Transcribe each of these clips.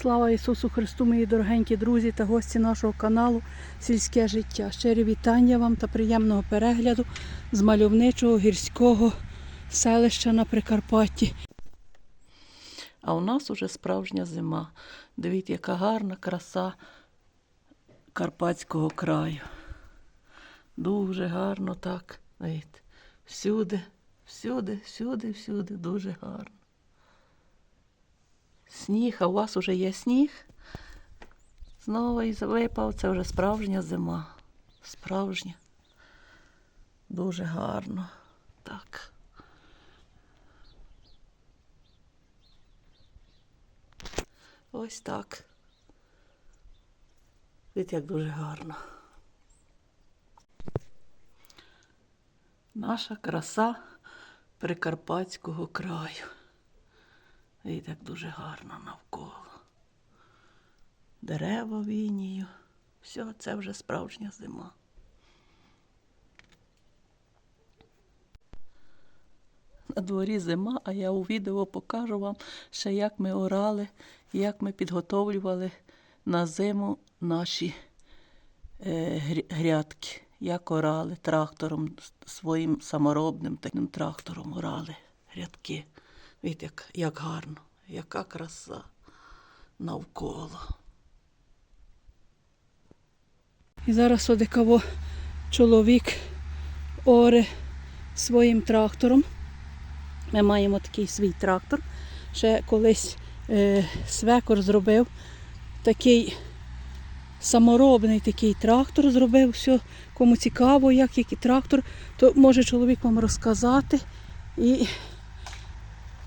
Слава Ісусу Христу, мої дорогенькі друзі та гості нашого каналу Сільське життя. Щирі вітання вам та приємного перегляду з мальовничого гірського селища на Прикарпатті. А у нас уже справжня зима. Дивіться, яка гарна краса Карпатського краю. Дуже гарно так. Дивіться. Всюди, всюди, всюди, всюди дуже гарно. Сніг, а у вас уже є сніг. Знову і випав, це вже справжня зима. Справжня. Дуже гарно. Так. Ось так. Дивіться, як дуже гарно. Наша краса Прикарпатського краю. І так дуже гарно навколо. Дерева вінію. Все, це вже справжня зима. На дворі зима, а я у відео покажу вам ще, як ми орали, як ми підготовлювали на зиму наші е, грядки. Як орали трактором, своїм саморобним таким трактором орали грядки. Видите, як, як гарно, яка краса навколо. І зараз одекаво чоловік оре своїм трактором. Ми маємо такий свій трактор. Ще колись е, свекор зробив такий саморобний такий трактор зробив. Все, кому цікаво, як який трактор, то може чоловік вам розказати і,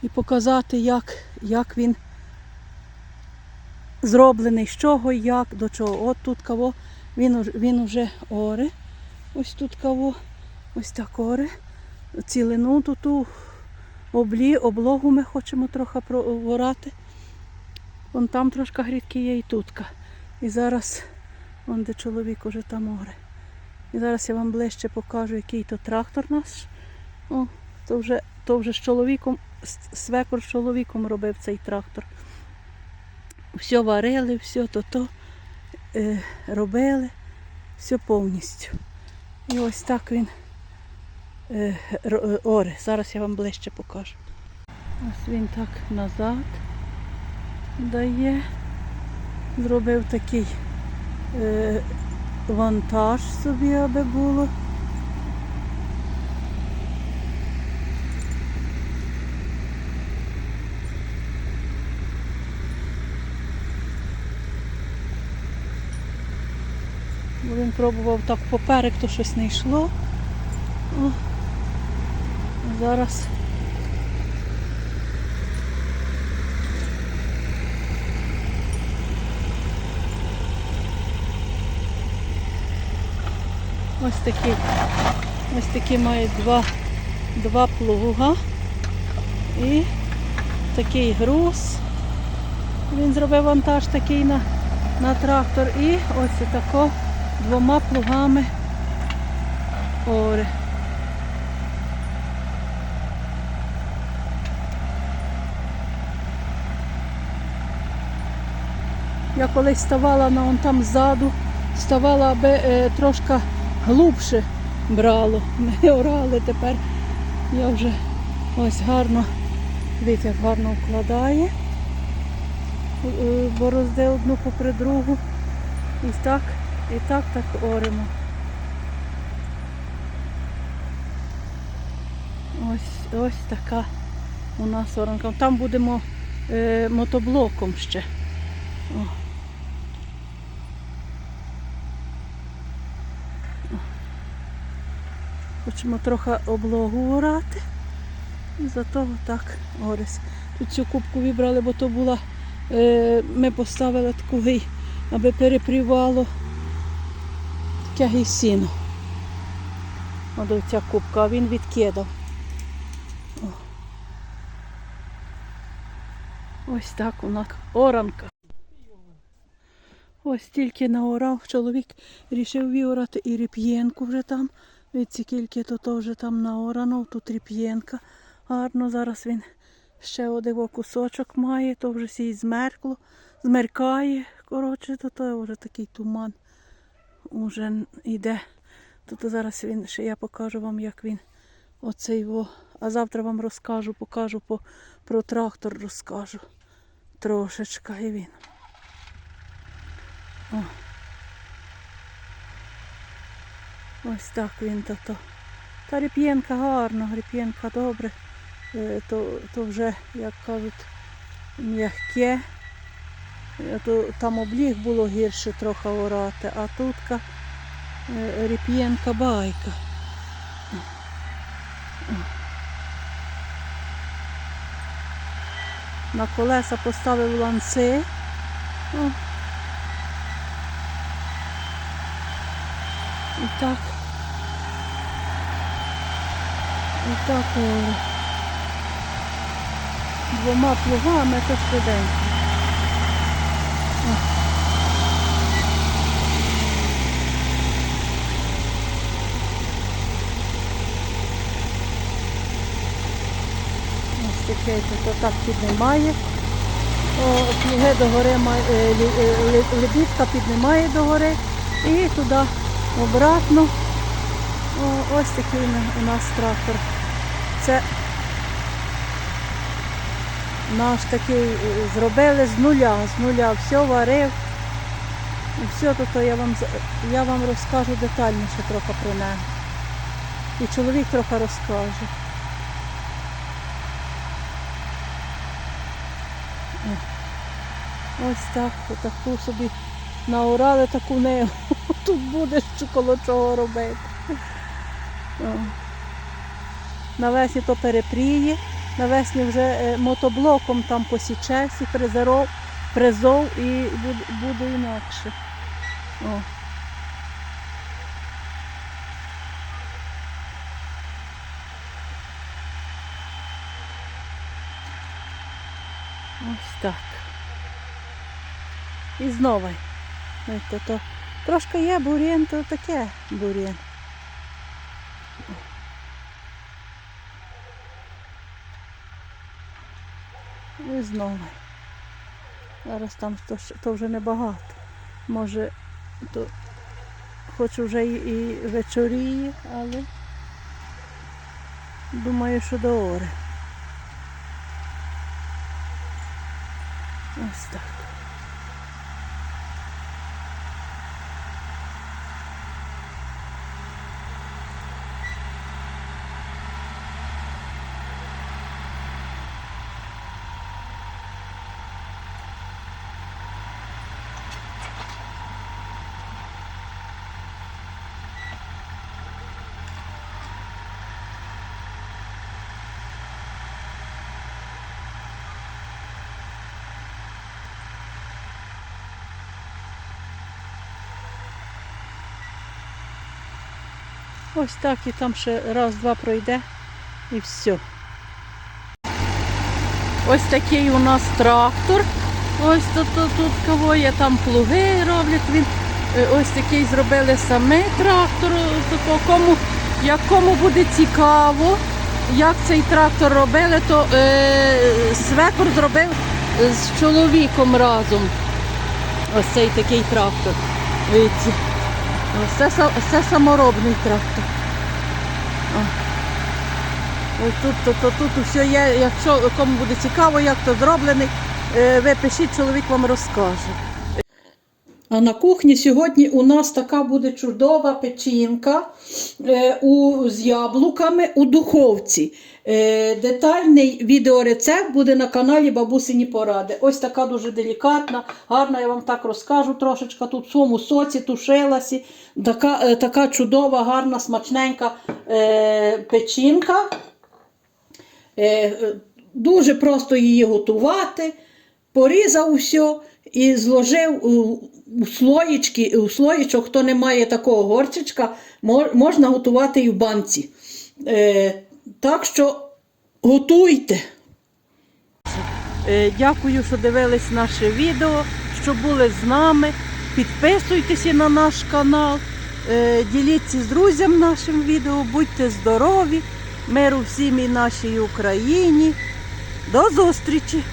і показати, як, як він зроблений, з чого, як, до чого. От тут кого він, він уже оре. Ось тут кого, ось так оре. Цілину тут облі, облогу ми хочемо трохи проворати. Вон там трошки грідки є і тутка. І зараз, вон де чоловік уже там оре. І зараз я вам ближче покажу, який то трактор наш. О, то вже, то вже з чоловіком, свекор з чоловіком робив цей трактор. Все варили, все то то е, робили, все повністю. І ось так він е, оре. Зараз я вам ближче покажу. Ось він так назад дає. Зробив такий е, вантаж собі, аби було. Бо він пробував так поперек, то щось не йшло. О, зараз ось такі, ось такі мають два, два плуга і такий груз. Він зробив вантаж такий на, на трактор і ось тако двома плугами оре. Я колись ставала на он там ззаду, ставала, аби е, трошки глубше брало. Ми орали тепер. Я вже ось гарно, дивіться, як гарно вкладає. Е, Борозди одну попри другу. І так, і так так оремо. Ось, ось така у нас оранка. Там будемо е, мотоблоком ще. О. Хочемо трохи облогу орати. І за того так орись. Тут цю кубку вибрали, бо то була, е, ми поставили такий, аби перепрівало і сіно. От ця кубка, а він відкидав. Ось так у нас оранка. Ось тільки наорав, чоловік рішив віорати і ріп'єнку вже там. Від скільки то, то вже там наорано, тут ріп'єнка. Гарно зараз він Ще один кусочок має, то вже сій змеркло, змеркає. Коротше, то, то вже такий туман уже йде. Тут зараз він ще я покажу вам, як він оцей во. А завтра вам розкажу, покажу по, про трактор розкажу. Трошечка і він. О. Ось так він то. то. Та ріп'єнка гарна, ріп'єнка добре. Е, То, то вже, як кажуть, м'яке. Е, То, там обліг було гірше трохи орати, а тут е, ріп'єнка байка. На колеса поставив ланци. І так. І так о, двома плугами то швиденько. О. Таке то так піднімає. Плуги догори е, е, лебідка піднімає догори і туди обратно. О, ось такий у нас трактор. Це наш такий е, зробили з нуля, з нуля все варив. Все тут я вам, я вам розкажу детальніше трохи про нього. І чоловік трохи розкаже. Ось так, таку собі наорали таку ниву. Тут буде що коло чого робити. О. Навесні то перепріє, навесні вже е, мотоблоком там посічеться, призеров, призов і буде інакше. О. Ось так. І знову. То, то. Трошки є бур'ян, то таке бур'ян. І знову. Зараз там то, то вже небагато. Може, то хоч вже і вечоріє, але думаю, що до ори. Ось так. Ось так і там ще раз-два пройде і все. Ось такий у нас трактор. Ось тут, тут, тут кого є, там плуги роблять. Він е, ось такий зробили саме трактор. Такого, кому, як буде цікаво, як цей трактор робили, то е, свекор зробив з чоловіком разом. Ось цей такий трактор. Са- це саморобний трактор. Ось тут, то, то, тут все є. Якщо кому буде цікаво, як то зроблений, е, ви пишіть, чоловік вам розкаже. А на кухні сьогодні у нас така буде чудова печінка е, у, з яблуками у духовці. Е, детальний відеорецепт буде на каналі Бабусині Поради. Ось така дуже делікатна, гарна, я вам так розкажу трошечка. Тут в своєму соці тушилася. Така, е, така чудова, гарна, смачненька е, печінка. Е, е, дуже просто її готувати. Порізав усе і зложив у, слоїчки, у слоїчок, хто не має такого горчичка, можна готувати і в банці. Е, так що готуйте. Е, Дякую, що дивились наше відео, що були з нами. Підписуйтеся на наш канал, е, діліться з друзям нашим відео, будьте здорові, миру всім і нашій Україні. До зустрічі!